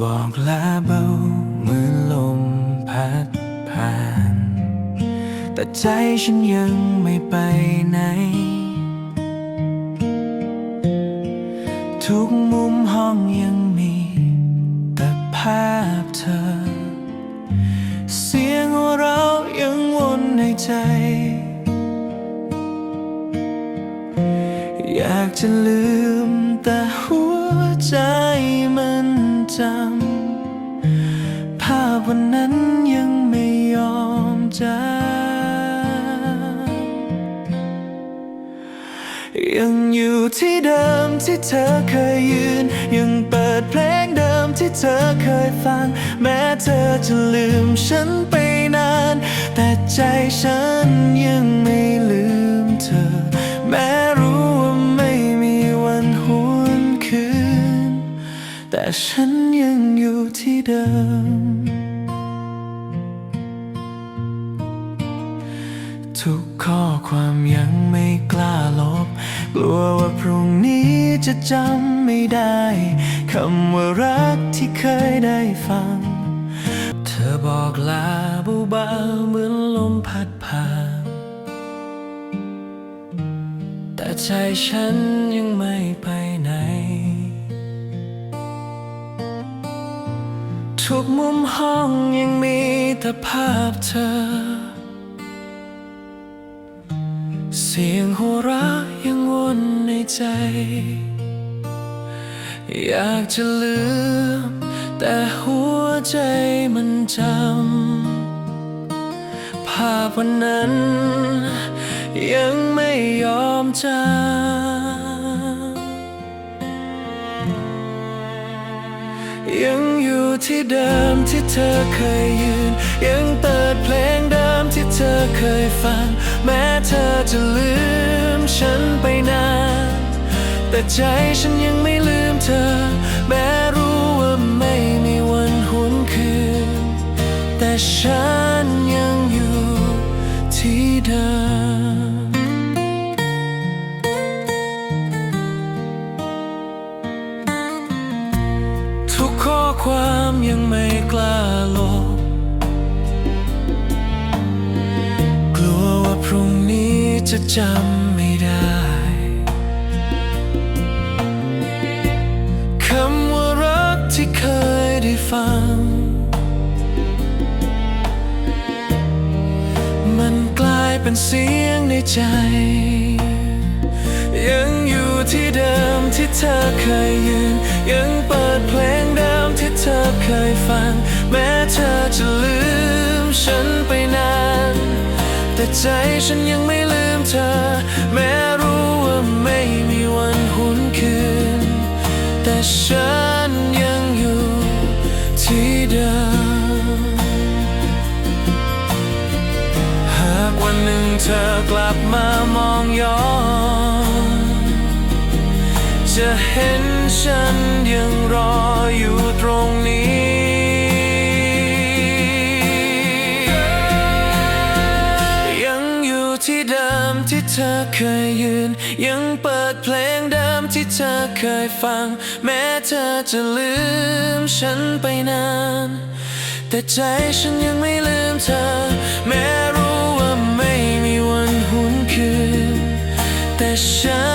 บอกลาเบาเหมือนลมพัดผ่าน แต่ใจฉันยังไม่ไปไหน ทุกมุมห้องยังมี แต่ภาพเธอ เสียงเรายังวนในใจ อยากจะลืมแต่หัว จยังอยู่ที่เดิมที่เธอเคยยืน ยังเปิดเพลงเดิมที่เธอเคยฟัง แม้เธอจะลืมฉันไปนาน แต่ใจฉันยังไม่ลืมเธอ แม้รู้ว่าไม่มีวันหวนคืน แต่ฉันยังอยู่ที่เดิม ทุกข้อความยังไม่กล้าลบ กลัวว่าพรุ่งนี้จะจำไม่ได้คำว่ารักที่เคยได้ฟัง เธอบอกลาเบาๆเหมือนลมพัดผ่านแต่ใจฉันยังไม่ไปไหน ทุกมุมห้องยังมีแต่ภาพเธอ สียงหัวเราะยังวนในใจ อยากจะลืม แต่หัวใจมันจำ ภาพวันนั้น ยังไม่ยอมจางยังอยู่ที่เดิมที่เธอเคยยืน ยังเปิดเพลง เธอเคยฟัง แม้เธอจะลืมฉันไปนาน แต่ใจฉันยังไม่ลืมเธอ แม้รู้ว่าไม่มีวันหวนคืน แต่ฉันยังอยู่ที่เดิมทุกข้อความยังไม่กล้าลบ จะจำไม่ได้คำว่ารักที่เคยได้ฟัง มันกลายเป็นเสียงในใจ ยังอยู่ที่เดิมที่เธอเคยยืน ยังเปิดเพลงเดิมที่เธอเคยฟัง แม้เธอจะลืมฉันไปนาน แต่ใจฉันยังไม่ลืม เธอ แม้รู้ว่าไม่มีวันหวนคืน แต่ฉันยังอยู่ที่เดิม หากวันหนึ่งเธอกลับมามองย้อน จะเห็นฉัน ที่เธอเคยยืน ยังเปิดเพลงเดิมที่เธอเคยฟัง แม้เธอจะลืมฉันไปนาน แต่ใจฉันยังไม่ลืมเธอ แม้รู้ว่าไม่มีวันหุนคืนแต่ฉัน